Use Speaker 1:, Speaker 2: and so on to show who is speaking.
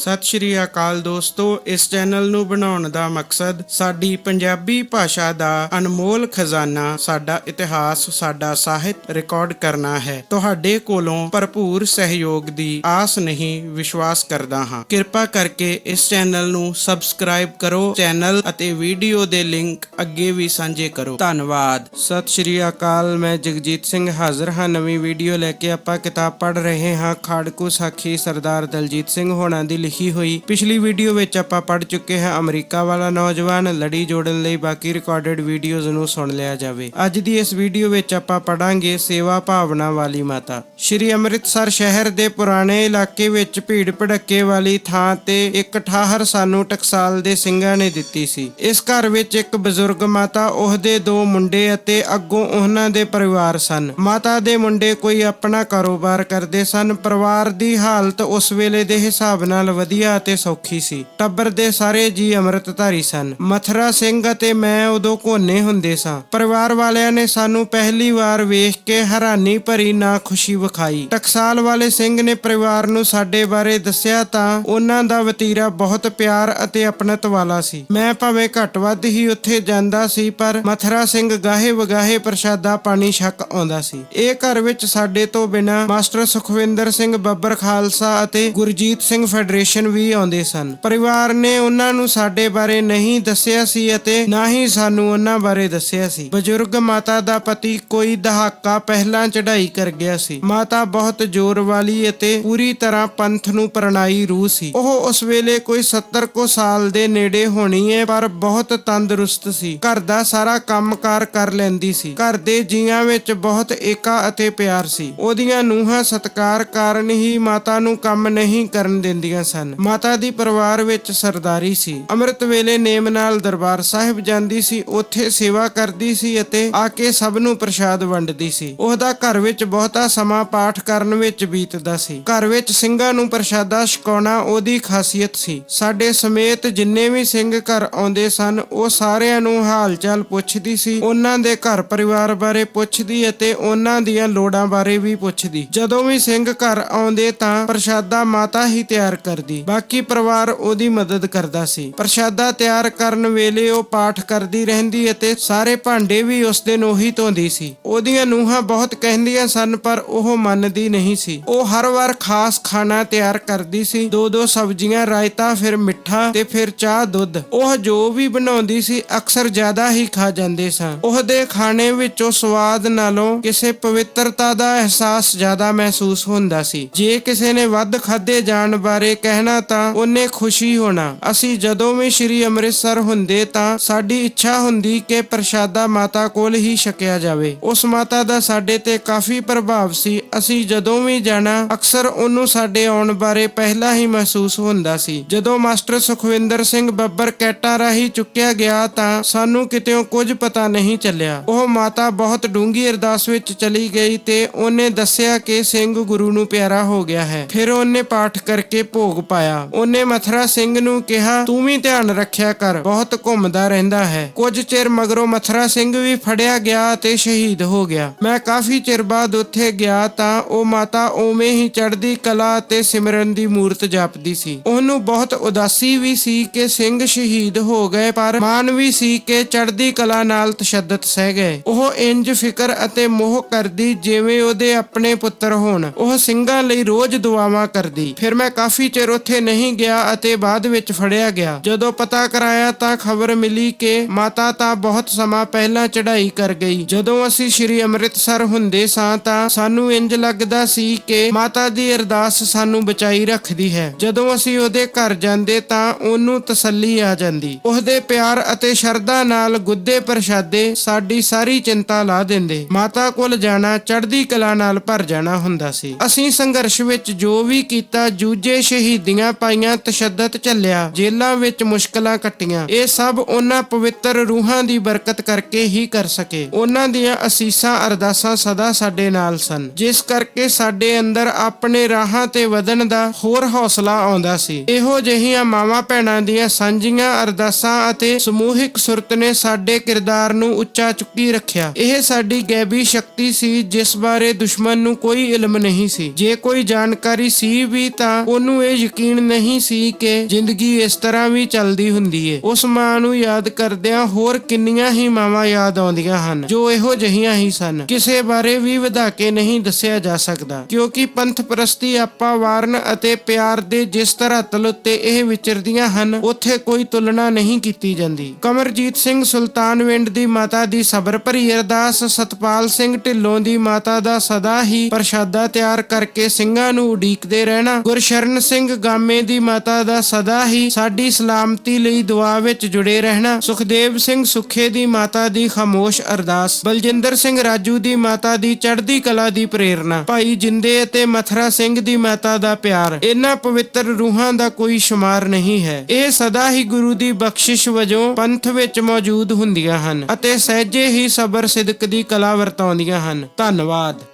Speaker 1: ਸਤਿ ਸ਼੍ਰੀ ਅਕਾਲ ਦੋਸਤੋ, ਇਸ ਚੈਨਲ ਨੂੰ ਬਣਾਉਣ ਦਾ ਮਕਸਦ ਸਾਡੀ ਪੰਜਾਬੀ ਭਾਸ਼ਾ ਦਾ ਅਨਮੋਲ ਖਜ਼ਾਨਾ, ਸਾਡਾ ਇਤਿਹਾਸ, ਸਾਡਾ ਸਾਹਿਤ ਰਿਕਾਰਡ ਕਰਨਾ ਹੈ। ਤੁਹਾਡੇ ਕੋਲੋਂ ਭਰਪੂਰ ਸਹਿਯੋਗ ਦੀ ਆਸ ਨਹੀਂ, ਵਿਸ਼ਵਾਸ ਕਰਦਾ ਹਾਂ। ਕਿਰਪਾ ਕਰਕੇ ਇਸ ਚੈਨਲ ਨੂੰ ਸਬਸਕ੍ਰਾਈਬ ਕਰੋ, ਚੈਨਲ ਅਤੇ ਵੀਡੀਓ ਦੇ ਲਿੰਕ ਅੱਗੇ ਵੀ ਸਾਂਝੇ ਕਰੋ। ਧੰਨਵਾਦ। ਸਤਿ ਸ਼੍ਰੀ ਅਕਾਲ, ਮੈਂ ਜਗਜੀਤ ਸਿੰਘ ਹਾਜ਼ਰ ਹਾਂ। ਨਵੀਂ ਵੀਡੀਓ ਲੈ ਕੇ ਆਪਾਂ ਕਿਤਾਬ ਪੜ੍ਹ ਰਹੇ ਹਾਂ। ਖਾੜਕੂ ਸਾਖੀ ਸਰਦਾਰ ਦਲਜੀਤ ਸਿੰਘ ਹੋਣਾ ਦੀ ਲਿਖੀ ਹੋਈ। ਪਿਛਲੀ ਵੀਡੀਓ ਵਿੱਚ ਆਪਾਂ ਪੜ੍ਹ ਚੁੱਕੇ ਹਾਂ ਅਮਰੀਕਾ ਵਾਲਾ ਨੌਜਵਾਨ ਲੜੀ ਜੋੜਨ ਲਈ ਬਾਕੀ ਰਿਕਾਰਡਡ ਵੀਡੀਓਜ਼ ਨੂੰ ਸੁਣ ਲਿਆ ਜਾਵੇ। ਅੱਜ ਦੀ ਇਸ ਵੀਡੀਓ ਵਿੱਚ ਆਪਾਂ ਪੜਾਂਗੇ ਸੇਵਾ ਭਾਵਨਾ ਵਾਲੀ ਮਾਤਾ। ਸ਼੍ਰੀ ਅੰਮ੍ਰਿਤਸਰ ਸ਼ਹਿਰ ਦੇ ਪੁਰਾਣੇ ਇਲਾਕੇ ਵਿੱਚ ਭੀੜ ਭੜੱਕੇ ਵਾਲੀ ਥਾਂ ਤੇ ਇੱਕ ਠਾਹਰ ਸਾਨੂੰ ਟਕਸਾਲ ਦੇ ਸਿੰਘਾਂ ਨੇ ਦਿੱਤੀ ਸੀ। ਇਸ ਘਰ ਵਿੱਚ ਇੱਕ ਬਜ਼ੁਰਗ ਮਾਤਾ, ਉਹਦੇ ਦੋ ਮੁੰਡੇ ਅਤੇ ਅੱਗੋਂ ਉਹਨਾਂ ਦੇ ਪਰਿਵਾਰ ਸਨ। ਮਾਤਾ ਦੇ ਮੁੰਡੇ ਕੋਈ ਆਪਣਾ ਕਾਰੋਬਾਰ ਕਰਦੇ ਸਨ। ਪਰਿਵਾਰ ਦੀ ਹਾਲਤ ਉਸ ਵੇਲੇ ਦੇ ਹਿਸਾਬ ਨਾਲ ਵਧੀਆ ਅਤੇ ਸੌਖੀ ਸੀ। ਟੱਬਰ ਦੇ ਸਾਰੇ ਜੀ ਅੰਮ੍ਰਿਤਧਾਰੀ ਸਨ। ਮਥਰਾ ਸਿੰਘ ਅਤੇ ਮੈਂ ਉਦੋਂ ਕੋਨੇ ਹੁੰਦੇ ਸਾਂ। ਪਰਿਵਾਰ ਵਾਲਿਆਂ ਨੇ ਸਾਨੂੰ ਪਹਿਲੀ ਵਾਰ ਵੇਖ ਕੇ ਹੈਰਾਨੀ ਭਰੀ ਨਾ ਖੁਸ਼ੀ ਵਿਖਾਈ। ਟਕਸਾਲ ਵਾਲੇ ਸਿੰਘ ਨੇ ਪਰਿਵਾਰ ਨੂੰ ਸਾਡੇ ਬਾਰੇ ਦੱਸਿਆ ਤਾਂ ਉਹਨਾਂ ਦਾ ਵਤੀਰਾ ਬਹੁਤ ਪਿਆਰ ਅਤੇ ਆਪਣਤ ਵਾਲਾ ਸੀ। ਮੈਂ ਭਾਵੇਂ ਘੱਟ ਵੱਧ ਹੀ ਉੱਥੇ ਜਾਂਦਾ ਸੀ, ਪਰ ਮਥਰਾ ਸਿੰਘ ਗਾਹੇ ਵਗਾਹੇ ਪ੍ਰਸ਼ਾਦਾ ਪਾਣੀ ਛੱਕ ਆਉਂਦਾ ਸੀ। ਇਹ ਘਰ ਵਿੱਚ ਸਾਡੇ ਤੋਂ ਬਿਨਾ ਮਾਸਟਰ ਸੁਖਵਿੰਦਰ ਸਿੰਘ ਬੱਬਰ ਖਾਲਸਾ ਅਤੇ ਗੁਰਜੀਤ ਸਿੰਘ ਫੈਡਰੇਸ਼ਨ ਵੀ ਆਉਂਦੇ ਸਨ। ਪਰਿਵਾਰ ਨੇ ਉਹਨਾਂ ਨੂੰ ਸਾਡੇ ਬਾਰੇ ਨਹੀਂ ਦੱਸਿਆ ਸੀ ਅਤੇ ਨਾ ਹੀ ਸਾਨੂੰ ਉਹਨਾਂ ਬਾਰੇ ਦੱਸਿਆ ਸੀ। ਬਜ਼ੁਰਗ ਮਾਤਾ ਦਾ ਪਤੀ ਕੋਈ ਦਹਾਕਾ ਪਹਿਲਾਂ ਚੜ੍ਹਾਈ ਕਰ ਗਿਆ ਸੀ। ਮਾਤਾ ਬਹੁਤ ਜ਼ੋਰ ਵਾਲੀ ਅਤੇ ਪੂਰੀ ਤਰ੍ਹਾਂ ਪੰਥ ਨੂੰ ਪ੍ਰਣਾਈ ਰੂਹ ਸੀ। ਉਹ ਉਸ ਵੇਲੇ ਕੋਈ 70 ਕੋ ਸਾਲ ਦੇ ਨੇੜੇ ਹੋਣੀ ਹੈ ਪਰ ਬਹੁਤ ਤੰਦਰੁਸਤ ਸੀ। ਘਰ ਦਾ ਸਾਰਾ ਕੰਮਕਾਰ ਕਰ ਲੈਂਦੀ ਸੀ। ਘਰ ਦੇ ਜੀਆਂ ਵਿੱਚ ਬਹੁਤ ਏਕਾ ਅਤੇ ਪਿਆਰ ਸੀ। ਉਹਦੀਆਂ ਨੂੰਹਾਂ ਸਤਕਾਰ ਕਾਰਨ ਹੀ ਮਾਤਾ ਨੂੰ ਕੰਮ ਨਹੀਂ ਕਰਨ ਦਿੰਦੀਆਂ ਸਨ। ਮਾਤਾ ਦੀ ਪਰਿਵਾਰ ਵਿੱਚ ਸਰਦਾਰੀ ਸੀ। ਅੰਮ੍ਰਿਤ ਵੇਲੇ ਨੇਮ ਨਾਲ ਦਰਬਾਰ ਸਾਹਿਬ ਜਾਂਦੀ ਸੀ। ਉੱਥੇ ਸੇਵਾ ਕਰਦੀ ਸੀ ਅਤੇ ਆ ਕੇ ਸਭ ਨੂੰ ਪ੍ਰਸ਼ਾਦ ਵੰਡਦੀ ਸੀ। ਉਹਦਾ ਘਰ ਵਿੱਚ ਬਹੁਤਾ ਸਮਾਂ ਪਾਠ ਕਰਨ ਵਿੱਚ ਬੀਤਦਾ ਸੀ। ਘਰ ਵਿੱਚ ਸਿੰਘਾਂ ਨੂੰ ਪ੍ਰਸ਼ਾਦਾ ਛਕਾਉਣਾ ਉਹਦੀ ਖਾਸੀਅਤ ਸੀ। ਸਾਡੇ ਸਮੇਤ ਜਿੰਨੇ ਵੀ ਸਿੰਘ ਘਰ ਆਉਂਦੇ ਸਨ, ਉਹ ਸਾਰਿਆਂ ਨੂੰ ਹਾਲ ਚਾਲ ਪੁੱਛਦੀ ਸੀ। ਉਹਨਾਂ ਦੇ ਘਰ ਪਰਿਵਾਰ ਬਾਰੇ ਪੁੱਛਦੀ ਅਤੇ ਉਹਨਾਂ ਦੀਆਂ ਲੋੜਾਂ ਬਾਰੇ ਵੀ ਪੁੱਛਦੀ। ਜਦੋਂ ਵੀ ਸਿੰਘ ਘਰ ਆਉਂਦੇ ਤਾਂ ਪ੍ਰਸ਼ਾਦਾ ਮਾਤਾ ਹੀ ਤਿਆਰ ਕਰਦੀ ਬਾਕੀ ਪਰਿਵਾਰ ਉਹਦੀ ਮਦਦ ਕਰਦਾ ਸੀ। ਪ੍ਰਸ਼ਾਦਾ ਤਿਆਰ ਕਰਨ ਵੇਲੇ ਉਹ ਪਾਠ ਕਰਦੀ ਰਹਿੰਦੀ ਅਤੇ ਸਾਰੇ ਭਾਂਡੇ ਵੀ ਉਸ ਦਿਨ ਉਹੀ ਧੋਂਦੀ ਸੀ। ਉਹਦੀਆਂ ਨੂੰਹਾਂ ਬਹੁਤ ਕਹਿੰਦੀਆਂ ਸਨ, ਪਰ ਉਹ ਮੰਨਦੀ ਨਹੀਂ ਸੀ। ਉਹ ਹਰ ਵਾਰ ਖਾਸ ਖਾਣਾ ਤਿਆਰ ਕਰਦੀ ਸੀ। ਦੋ ਦੋ ਸਬਜ਼ੀਆਂ, ਰਾਇਤਾ, ਫਿਰ ਮਿੱਠਾ ਤੇ ਫਿਰ ਚਾਹ, ਦੁੱਧ। ਉਹ ਜੋ ਵੀ ਬਣਾਉਂਦੀ ਸੀ, ਅਕਸਰ ਜ਼ਿਆਦਾ ਹੀ ਖਾ ਜਾਂਦੇ ਸਨ। ਉਹਦੇ ਖਾਣੇ ਵਿੱਚੋਂ ਸਵਾਦ ਨਾਲੋਂ ਕਿਸੇ ਪਵਿੱਤਰਤਾ ਦਾ ਅਹਿਸਾਸ ਜ਼ਿਆਦਾ ਮਹਿਸੂਸ ਹੁੰਦਾ ਸੀ। ਜੇ ਕਿਸੇ ਨੇ ਵੱਧ ਖਾਦੇ ਜਾਣ ਬਾਰੇ ਕਹਿ ਕਹਿਣਾ ਤਾਂ ਉਹਨੇ ਖੁਸ਼ੀ ਹੋਣਾ। ਅਸੀਂ ਜਦੋਂ ਵੀ ਸ੍ਰੀ ਅੰਮ੍ਰਿਤਸਰ ਹੁੰਦੇ ਤਾਂ ਸਾਡੀ ਇੱਛਾ ਹੁੰਦੀ ਕਿ ਪ੍ਰਸ਼ਾਦਾ ਮਾਤਾ ਕੋਲ ਹੀ ਛਕਿਆ ਜਾਵੇ। ਉਸ ਮਾਤਾ ਦਾ ਸਾਡੇ ਤੇ ਕਾਫੀ ਪ੍ਰਭਾਵ ਸੀ। ਅਸੀਂ ਜਦੋਂ ਵੀ ਜਾਣਾ, ਅਕਸਰ ਉਹਨੂੰ ਸਾਡੇ ਆਉਣ ਬਾਰੇ ਪਹਿਲਾਂ ਹੀ ਮਹਿਸੂਸ ਹੁੰਦਾ ਸੀ। ਜਦੋਂ ਮਾਸਟਰ ਸੁਖਵਿੰਦਰ ਸਿੰਘ ਬੱਬਰ ਕੈਟਾ ਰਾਹੀਂ ਚੁੱਕਿਆ ਗਿਆ ਤਾਂ ਸਾਨੂੰ ਕਿਤੇੋਂ ਕੁਝ ਪਤਾ ਨਹੀਂ ਚੱਲਿਆ। ਉਹ ਮਾਤਾ ਬਹੁਤ ਡੂੰਗੀ ਅਰਦਾਸ ਵਿੱਚ ਚਲੀ ਗਈ ਤੇ ਉਹਨੇ ਦੱਸਿਆ ਕਿ ਸਿੰਘ ਗੁਰੂ ਨੂੰ ਪਿਆਰਾ ਹੋ ਗਿਆ ਹੈ। ਫਿਰ ਉਹਨੇ ਪਾਠ ਕਰਕੇ ਭੋਗ ਪਾਇਆ। ਉਹਨੇ ਮਥਰਾ ਸਿੰਘ ਨੂੰ ਕਿਹਾ, ਤੂੰ ਵੀ ਧਿਆਨ ਰੱਖਿਆ ਕਰ, ਬਹੁਤ ਘੁੰਮਦਾ ਰਹਿੰਦਾ ਹੈ। ਕੁਝ ਚਿਰ ਮਗਰੋਂ ਮਥਰਾ ਸਿੰਘ ਵੀ ਫੜਿਆ ਗਿਆ ਤੇ ਸ਼ਹੀਦ ਹੋ ਗਿਆ। ਮੈਂ ਕਾਫੀ ਚਿਰ ਬਾਅਦ ਉੱਥੇ ਗਿਆ ਤਾਂ ਉਹ ਮਾਤਾ ਉਵੇਂ ਹੀ ਚੜ੍ਹਦੀ ਕਲਾ ਤੇ ਸਿਮਰਨ ਦੀ ਮੂਰਤ ਜਾਪਦੀ ਸੀ। ਉਹਨੂੰ ਬਹੁਤ ਉਦਾਸੀ ਵੀ ਸੀ ਕਿ ਸਿੰਘ ਸ਼ਹੀਦ ਹੋ ਗਏ, ਪਰ ਮਾਨ ਵੀ ਸੀ ਕਿ ਚੜ੍ਹਦੀ ਕਲਾ ਨਾਲ ਤਸ਼ੱਦਦ ਸਹਿ ਗਏ। ਉਹ ਇੰਜ ਫਿਕਰ ਅਤੇ ਮੋਹ ਕਰਦੀ ਜਿਵੇਂ ਉਹਦੇ ਆਪਣੇ ਪੁੱਤਰ ਹੋਣ। ਉਹ ਸਿੰਘਾਂ ਲਈ ਰੋਜ਼ ਦੁਆਵਾਂ ਕਰਦੀ। ਫਿਰ ਮੈਂ ਕਾਫੀ ਚਿਰ ਉੱਥੇ ਨਹੀਂ ਗਿਆ ਅਤੇ ਬਾਅਦ ਵਿੱਚ ਫੜਿਆ ਗਿਆ। ਜਦੋਂ ਪਤਾ ਕਰਾਇਆ ਤਾਂ ਖਬਰ ਮਿਲੀ ਕਿ ਮਾਤਾ ਤਾਂ ਬਹੁਤ ਸਮਾਂ ਪਹਿਲਾਂ ਚੜ੍ਹਾਈ ਕਰ ਗਈ। ਜਦੋਂ ਅਸੀਂ ਸ੍ਰੀ ਅੰਮ੍ਰਿਤਸਰ ਹੁੰਦੇ ਸਾਂ ਤਾਂ ਸਾਨੂੰ ਇੰਜ ਲੱਗਦਾ ਸੀ ਕਿ ਮਾਤਾ ਦੀ ਅਰਦਾਸ ਸਾਨੂੰ ਬਚਾਈ ਰੱਖਦੀ ਹੈ। ਜਦੋਂ ਅਸੀਂ ਉਹਦੇ ਘਰ ਜਾਂਦੇ ਤਾਂ ਉਹਨੂੰ ਤਸੱਲੀ ਆ ਜਾਂਦੀ। ਉਹਦੇ ਪਿਆਰ ਅਤੇ ਸ਼ਰਧਾ ਨਾਲ ਗੁੱਦੇ ਪ੍ਰਸ਼ਾਦੇ ਸਾਡੀ ਸਾਰੀ ਚਿੰਤਾ ਲਾ ਦਿੰਦੇ। ਮਾਤਾ ਕੋਲ ਜਾਣਾ ਚੜ੍ਹਦੀ ਕਲਾ ਨਾਲ ਭਰ ਜਾਣਾ ਹੁੰਦਾ ਸੀ। ਅਸੀਂ ਸੰਘਰਸ਼ ਵਿੱਚ ਜੋ ਵੀ ਕੀਤਾ, ਜੂਝੇ ਸ਼ਹੀਦੀਆਂ ਪਾਈਆਂ ਤਸ਼ੱਦਦ ਝੱਲਿਆ, ਜੇਲ੍ਹਾਂ ਵਿੱਚ ਮੁਸ਼ਕਲਾਂ ਕੱਟੀਆਂ। ਇਹ ਸਭ ਉਹਨਾਂ ਪਵਿੱਤਰ ਰੂਹਾਂ ਦੀ ਬਰਕਤ ਕਰਕੇ ਹੀ ਕਰ ਸਕੇ। ਉਹਨਾਂ ਦੀਆਂ ਅਸੀਸਾਂ ਅਰਦਾਸਾਂ ਸਦਾ ਸਾਡੇ ਨਾਲ ਸਨ। ਜਿਸ ਕਰਕੇ ਸਾਡੇ ਅੰਦਰ ਆਪਣੇ ਰਾਹਾਂ ਤੇ ਵਧਣ ਦਾ ਹੋਰ ਹੌਸਲਾ ਆਉਂਦਾ ਸੀ। ਇਹੋ ਜਿਹੀਆਂ ਮਾਵਾਂ ਭੈਣਾਂ ਦੀਆਂ ਸਾਂਝੀਆਂ ਅਰਦਾਸਾਂ ਅਤੇ ਸਮੂਹਿਕ ਸੁਰਤ ਨੇ ਸਾਡੇ ਕਿਰਦਾਰ ਨੂੰ ਉੱਚਾ ਚੁੱਕੀ ਰੱਖਿਆ। ਇਹ ਸਾਡੀ ਗੈਬੀ ਸ਼ਕਤੀ ਸੀ, ਜਿਸ ਬਾਰੇ ਦੁਸ਼ਮਣ ਨੂੰ ਕੋਈ ਇਲਮ ਨਹੀਂ ਸੀ। ਜੇ ਕੋਈ ਜਾਣਕਾਰੀ ਸੀ ਵੀ ਤਾਂ ਉਹਨੂੰ ਇਹ ਯਕੀਨ ਨਹੀਂ ਸੀ ਕਿ ਜ਼ਿੰਦਗੀ ਇਸ ਤਰ੍ਹਾਂ ਵੀ ਚੱਲਦੀ ਹੁੰਦੀ ਏ। ਉਸ ਮਾਂ ਨੂੰ ਯਾਦ ਕਰਦਿਆਂ ਹੋਰ ਕਿੰਨੀਆਂ ਹੀ ਮਾਵਾਂ ਯਾਦ ਆਉਂਦੀਆਂ ਹਨ, ਜੋ ਇਹੋ ਜਹੀਆਂ ਹੀ ਸਨ। ਕਿਸੇ ਬਾਰੇ ਵੀ ਵਧਾ ਕੇ ਨਹੀਂ ਦੱਸਿਆ ਜਾ ਸਕਦਾ, ਕਿਉਂਕਿ ਪੰਥ ਪ੍ਰਸਤੀ ਆਪਾ ਵਾਰਨ ਅਤੇ ਪਿਆਰ ਦੇ ਜਿਸ ਧਰਾਤਲ ਉੱਤੇ ਇਹ ਵਿਚਰਦੀਆਂ ਹਨ, ਉੱਥੇ ਕੋਈ ਤੁਲਨਾ ਨਹੀਂ ਕੀਤੀ ਜਾਂਦੀ। ਕਮਰਜੀਤ ਸਿੰਘ ਸੁਲਤਾਨਵਿੰਡ ਦੀ ਮਾਤਾ ਦੀ ਸਬਰ ਭਰੀ ਅਰਦਾਸ, ਸਤਪਾਲ ਸਿੰਘ ਢਿੱਲੋਂ ਦੀ ਮਾਤਾ ਦਾ ਸਦਾ ਹੀ ਪ੍ਰਸ਼ਾਦਾ ਤਿਆਰ ਕਰਕੇ ਸਿੰਘਾਂ ਨੂੰ ਉਡੀਕਦੇ ਰਹਿਣਾ, ਗੁਰਸ਼ਰਨ ਸਿੰਘ ਗਾਮੇ ਦੀ ਮਾਤਾ ਦਾ ਸਦਾ ਹੀ ਸਾਡੀ ਸਲਾਮਤੀ ਲਈ ਦੁਆ ਵਿੱਚ ਜੁੜੇ ਰਹਿਣਾ। ਸੁਖਦੇਵ ਸਿੰਘ ਸੁਖੇ ਦੀ ਮਾਤਾ ਦੀ ਖਾਮੋਸ਼ ਅਰਦਾਸ, ਬਲਜਿੰਦਰ ਸਿੰਘ ਰਾਜੂ ਦੀ ਮਾਤਾ ਦੀ ਚੜ੍ਹਦੀ ਕਲਾ ਦੀ ਪ੍ਰੇਰਣਾ, ਭਾਈ ਜਿੰਦੇ ਅਤੇ ਮਥਰਾ ਸਿੰਘ ਦੀ ਮਾਤਾ ਦਾ ਪਿਆਰ। ਇਹਨਾਂ ਪਵਿੱਤਰ ਰੂਹਾਂ ਦਾ ਕੋਈ ਸ਼ੁਮਾਰ ਨਹੀਂ ਹੈ। ਇਹ ਸਦਾ ਹੀ ਗੁਰੂ ਦੀ ਬਖਸ਼ਿਸ਼ ਵਜੋਂ ਪੰਥ ਵਿੱਚ ਮੌਜੂਦ ਹੁੰਦੀਆਂ ਹਨ ਅਤੇ ਸਹਿਜੇ ਹੀ ਸਬਰ ਸਿਦਕ ਦੀ ਕਲਾ ਵਰਤਾਉਂਦੀਆਂ ਹਨ। ਧੰਨਵਾਦ।